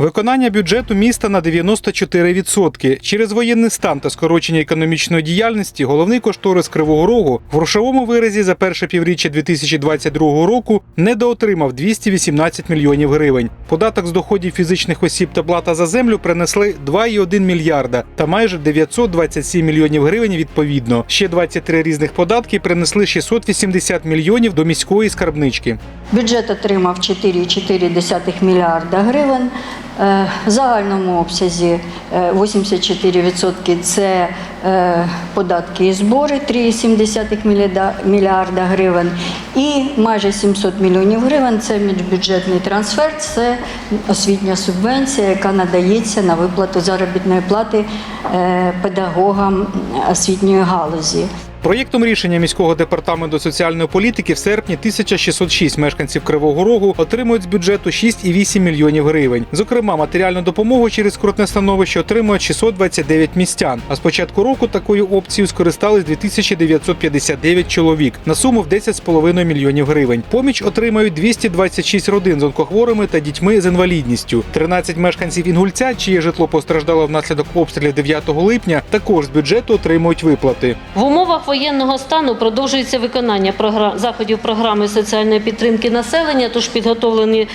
Виконання бюджету міста на 94%. Через воєнний стан та скорочення економічної діяльності головний кошторис Кривого Рогу в грошовому виразі за перше півріччя 2022 року недоотримав 218 мільйонів гривень. Податок з доходів фізичних осіб та плата за землю принесли 2,1 мільярда та майже 927 мільйонів гривень відповідно. Ще 23 різних податки принесли 680 мільйонів до міської скарбнички. Бюджет отримав 4,4 мільярда гривень. Е, загальному обсязі е, 84% це е, податки і збори 3,7 мільярда- гривень. І майже 700 мільйонів гривень це міжбюджетний трансфер, це освітня субвенція, яка надається на виплату заробітної плати е, педагогам освітньої галузі. Проєктом рішення міського департаменту соціальної політики в серпні 1606 мешканців Кривого Рогу отримують з бюджету 6,8 мільйонів гривень. Зокрема, матеріальну допомогу через скрутне становище отримують 629 містян. А з початку року такою опцією скористались 2959 чоловік на суму в 10,5 мільйонів гривень. Поміч отримають 226 родин з онкохворими та дітьми з інвалідністю. 13 мешканців Інгульця, чиє житло постраждало внаслідок обстрілів 9 липня, також з бюджету отримують виплати. В умовах воєнного стану продовжується виконання програ- заходів програми соціальної підтримки населення, тож підготовлені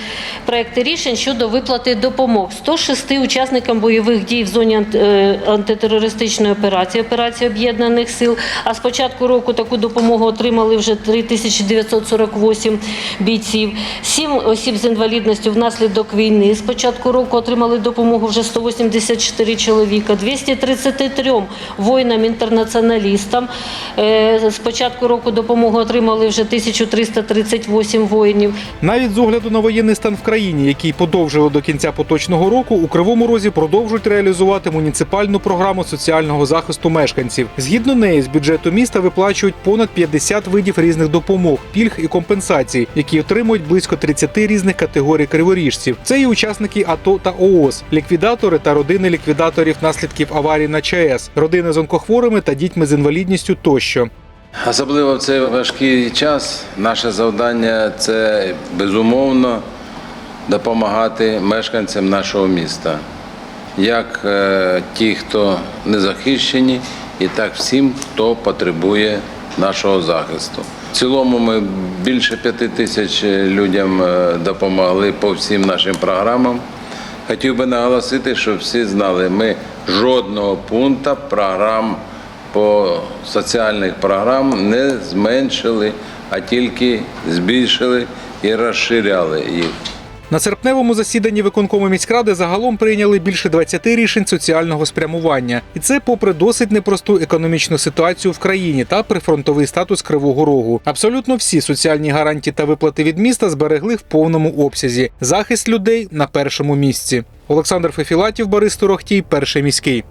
проекти рішень щодо виплати допомог 106 учасникам бойових дій в зоні е, антитерористичної операції, операції об'єднаних сил. А з початку року таку допомогу отримали вже 3948 бійців. Сім осіб з інвалідністю внаслідок війни. З початку року отримали допомогу вже 184 чоловіка, 233 воїнам-інтернаціоналістам. Е, З початку року допомогу отримали вже 1338 воїнів. Навіть з огляду на воєнний стан в країні, який подовжили до кінця поточного року, у Кривому Розі продовжують реалізувати муніципальну програму соціального захисту мешканців. Згідно неї, з бюджету міста виплачують понад 50 видів різних допомог, пільг і компенсацій, які отримують близько 30 різних категорій криворіжців. Це і учасники АТО та ООС, ліквідатори та родини ліквідаторів наслідків аварії на ЧАЕС, родини з онкохворими та дітьми з інвалідністю тощо. Особливо в цей важкий час наше завдання це безумовно допомагати мешканцям нашого міста, як е, ті, хто не захищені, і так всім, хто потребує нашого захисту. В цілому ми більше п'яти тисяч людям е, допомогли по всім нашим програмам. Хотів би наголосити, щоб всі знали, ми жодного пункту програм по соціальних програм не зменшили, а тільки збільшили і розширяли їх. На серпневому засіданні виконкому міськради загалом прийняли більше 20 рішень соціального спрямування, і це попри досить непросту економічну ситуацію в країні та прифронтовий статус Кривого Рогу. Абсолютно всі соціальні гарантії та виплати від міста зберегли в повному обсязі. Захист людей на першому місці. Олександр Фефілатів, Борис Турохтій, перший міський.